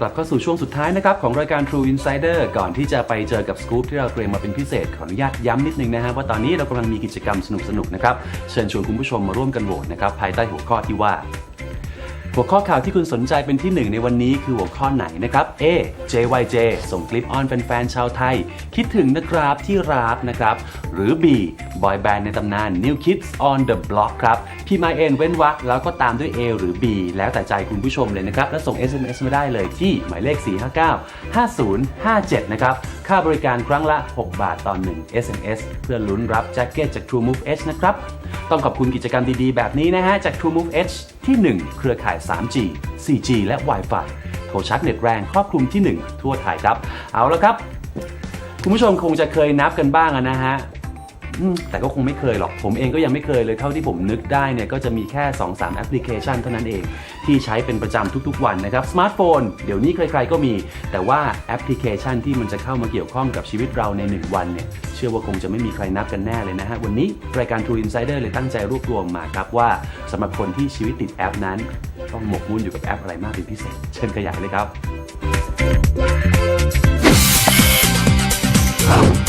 กลับเข้าสู่ช่วงสุดท้ายนะครับของรายการ True Insider ก่อนที่จะไปเจอกับสกู๊ปที่เราเตรียมมาเป็นพิเศษขออนุญาตย้ำนิดนึงนะฮะว่าตอนนี้เรากำลังมีกิจกรรมสนุกๆนะครับเชิญชวนคุณผู้ชมมาร่วมกันโหวตนะครับภายใต้หัวข้อที่ว่า หัวข้อข่าวที่คุณสนใจเป็นที่หนึ่งในวันนี้คือหัวข้อไหนนะครับ A JYJ ส่งคลิปออนแฟนๆชาวไทย คิดถึงนะครับที่รักนะครับ หรือ B บอยแบนด์ในตำนาน New Kids on the Block ครับพิมพ์ IN เว้นวรรคแล้วก็ตามด้วย A หรือ B แล้วแต่ใจคุณผู้ชมเลยนะครับ และส่ง SMS มาได้เลยที่หมายเลข 459 5057 นะครับ ค่าบริการครั้งละ 6 บาทต่อ 1 SMS เพื่อลุ้นรับแจ็คเก็ตจาก True Move Edge นะครับ ต้องขอบคุณกิจกรรมดีๆ แบบนี้นะฮะ จาก True Move Edge ที่ 1 เครือข่าย 3G 4G และ Wi-Fi โทรชาร์จเน็ตแรงครอบคลุมที่ 1 ทั่วไทยครับ เอาละครับ คุณผู้ชมคงจะเคยนับกันบ้างนะฮะ อืมแต่ก็คงไม่เคยหรอก ผมเองก็ยังไม่เคยเลยเท่าที่ผมนึกได้เนี่ยก็จะมีแค่ 2-3 แอปพลิเคชันเท่านั้นเอง ที่ใช้เป็นประจำทุกๆวันนะครับสมาร์ทโฟนเดี๋ยวนี้ใครๆก็มี แต่ว่าแอปพลิเคชันที่มันจะเข้ามาเกี่ยวข้องกับชีวิตเราใน 1 วันเนี่ยเชื่อว่าคงจะไม่มีใครนับกันแน่เลยนะฮะวันนี้รายการ True Insider เลยตั้งใจรวบรวมมาครับว่าสำหรับคนที่ชีวิตติดแอปนั้น ต้องหมกมุ่นอยู่กับแอปอะไรมากเป็นพิเศษ เชิญขยายเลยครับ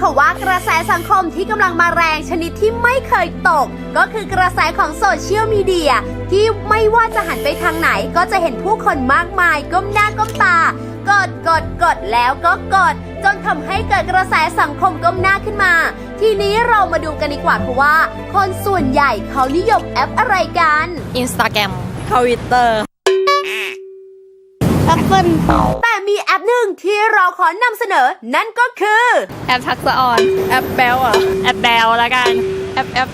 ค่ะว่ากระแสสังคมที่กำลังมาแรงชนิดที่ไม่เคยตก ก็คือกระแสของโซเชียลมีเดียที่ไม่ว่าจะหันไปทางไหนก็จะเห็นผู้คนมากมาย ก้มหน้าก้มตากดกดกดแล้วก็กด จนทำให้เกิดกระแสสังคมก้มหน้าขึ้นมา ทีนี้เรามาดูกันดีกว่าค่ะว่า คนส่วนใหญ่เขานิยมแอปอะไรกันอินสตาแกรมทวิตเตอร์แอปเปิลแต่ มีแอปหนึ่งที่เราขอนำเสนอ นั่นก็คือ แอปทักษะออน แอปแบลอะ แอปแบลแล้วกัน แอปแอป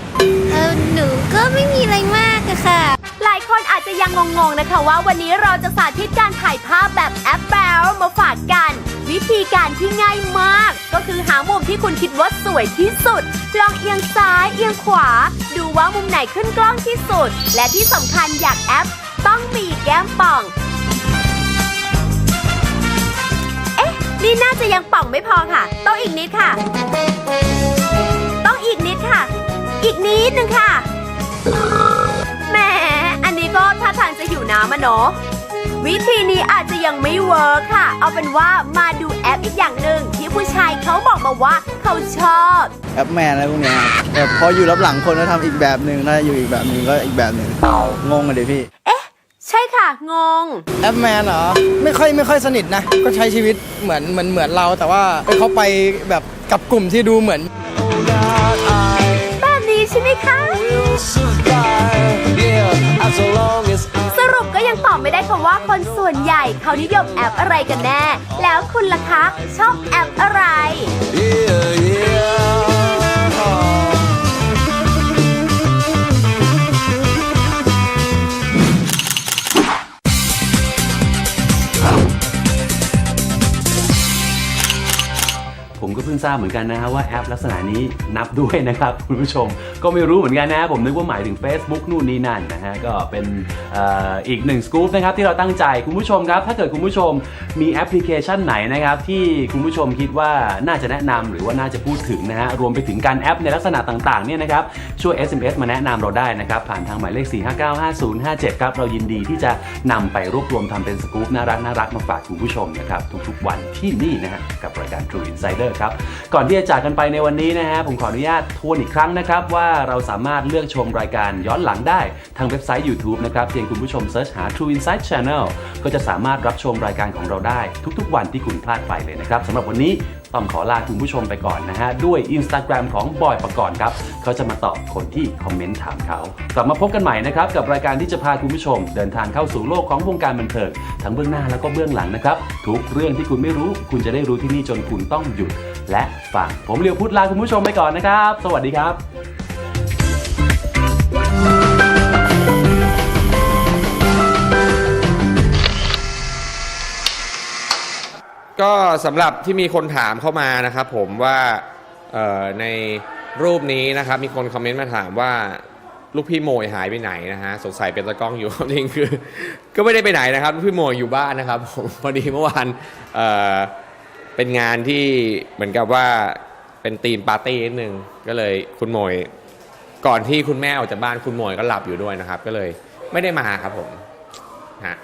เออหนูก็ไม่มีอะไรมากอะค่ะ หลายคนอาจจะยังงงๆนะคะว่าวันนี้เราจะสาธิตการถ่ายภาพแบบแอปแบลมาฝากกัน วิธีการที่ง่ายมาก ก็คือหามุมที่คุณคิดว่าสวยที่สุด ลองเอียงซ้ายเอียงขวา ดูว่ามุมไหนขึ้นกล้องที่สุด และที่สำคัญอยากแอป ต้องมีแก้มป่อง นี่น่าจะยังป่องไม่พอค่ะ ต้องอีกนิดค่ะ ต้องอีกนิดค่ะ อีกนิดนึงค่ะ แหม อันนี้ก็ท่าทางจะหิวน้ำอะเนาะวิธีนี้อาจจะยังไม่เวิร์คค่ะ เอาเป็นว่ามาดูแอปอีกอย่างหนึ่งที่ผู้ชายเขาบอกมาว่าเขาชอบแอปแมนอะไรพวกเนี้ยแบบพออยู่รับหลังคนก็ทำอีกแบบหนึ่งถ้าอยู่อีกแบบหนึ่งก็อีกแบบหนึ่งงงกันดิพี่ ใช่ค่ะ งง แอปแมนเหรอ ไม่ค่อยไม่ค่อยสนิทนะ ก็ใช้ชีวิตเหมือนเหมือนเหมือนเรา แต่ว่าเขาไปแบบกับกลุ่มที่ดูเหมือน แบบนี้ใช่ไหมคะ สรุปก็ยังตอบไม่ได้ค่ะว่าคนส่วนใหญ่เขานิยมแอปอะไรกันแน่ แล้วคุณล่ะคะ ชอบแอปอะไรผ พิ่งทราบเหมือนกันนะฮะว่าแอปลักษณะนี้นับด้วยนะครับคุณผู้ชม ก็ไม่รู้เหมือนกันนะ ผมนึกว่าหมายถึง Facebook นู่นนี่นั่นนะฮะก็เป็นอ,อีกหนึ่งสกู๊ปนะครับที่เราตั้งใจคุณผู้ชมครับ ถ้าเกิดคุณผู้ชมมีแอปพลิเคชันไหนนะครับที่คุณผู้ชมคิดว่าน่าจะแนะนำหรือว่าน่าจะพูดถึงนะฮะรวมไปถึงการแอปในลักษณะต่างๆเนี่ยนะครับช่วย SMS มาแนะนำเราได้นะครับผ่านทางหมายเลข 4595057 ครับเรายินดีที่จะนำไปรวบรวมทำเป็นสกู๊ปน่ารักน่ารักมาฝากคุณผู้ชมนะครับทุกๆวันที่นี่นะฮะกับรายการ True Insider ครับก่อนที่จะจากกันไปในวันนี้นะฮะผมขออนุญาตทวนอีกครั้งนะครับ ว่าเราสามารถเลือกชมรายการย้อนหลังได้ทางเว็บไซต์ YouTube นะครับเพียงคุณผู้ชมเสิร์ชหา True Insight Channel ก็จะสามารถรับชมรายการของเราได้ ทุกๆ วันที่คุณพลาดไปเลยนะครับสำหรับวันนี้ ต้องขอลาคุณผู้ชมไปก่อนนะฮะ ด้วย Instagram ของบอยประกรณ์ครับ เขาจะมาตอบคนที่คอมเมนต์ถามเขา กลับมาพบกันใหม่นะครับ กับรายการที่จะพาคุณผู้ชม เดินทางเข้าสู่โลกของวงการบันเทิงทั้งเบื้องหน้าแล้วก็เบื้องหลังนะครับทุกเรื่องที่คุณไม่รู้ คุณจะได้รู้ที่นี่จนคุณต้องหยุด และฟังผมเลียวพุทธลาคุณผู้ชมไปก่อนนะครับ สวัสดีครับ ก็สำหรับที่มีคนถามเข้ามานะครับผมว่าในรูปนี้นะครับ มีคนคอมเมนต์มาถามว่าลูกพี่โมยหายไปไหนนะฮะสงสัยเป็นตะกล้องอยู่จริงคือ ก็ไม่ได้ไปไหนนะครับลูกพี่โมยอยู่บ้านนะครับผมพอดีเมื่อวานเเป็นงานที่เหมือนกับว่าเป็นธีมปาร์ตี้นิดนึงก็เลยคุณโมยก่อนที่คุณแม่ออกจากบ้านคุณโมยก็หลับอยู่ด้วยนะครับ ก็เลยไม่ได้มาครับผมฮะ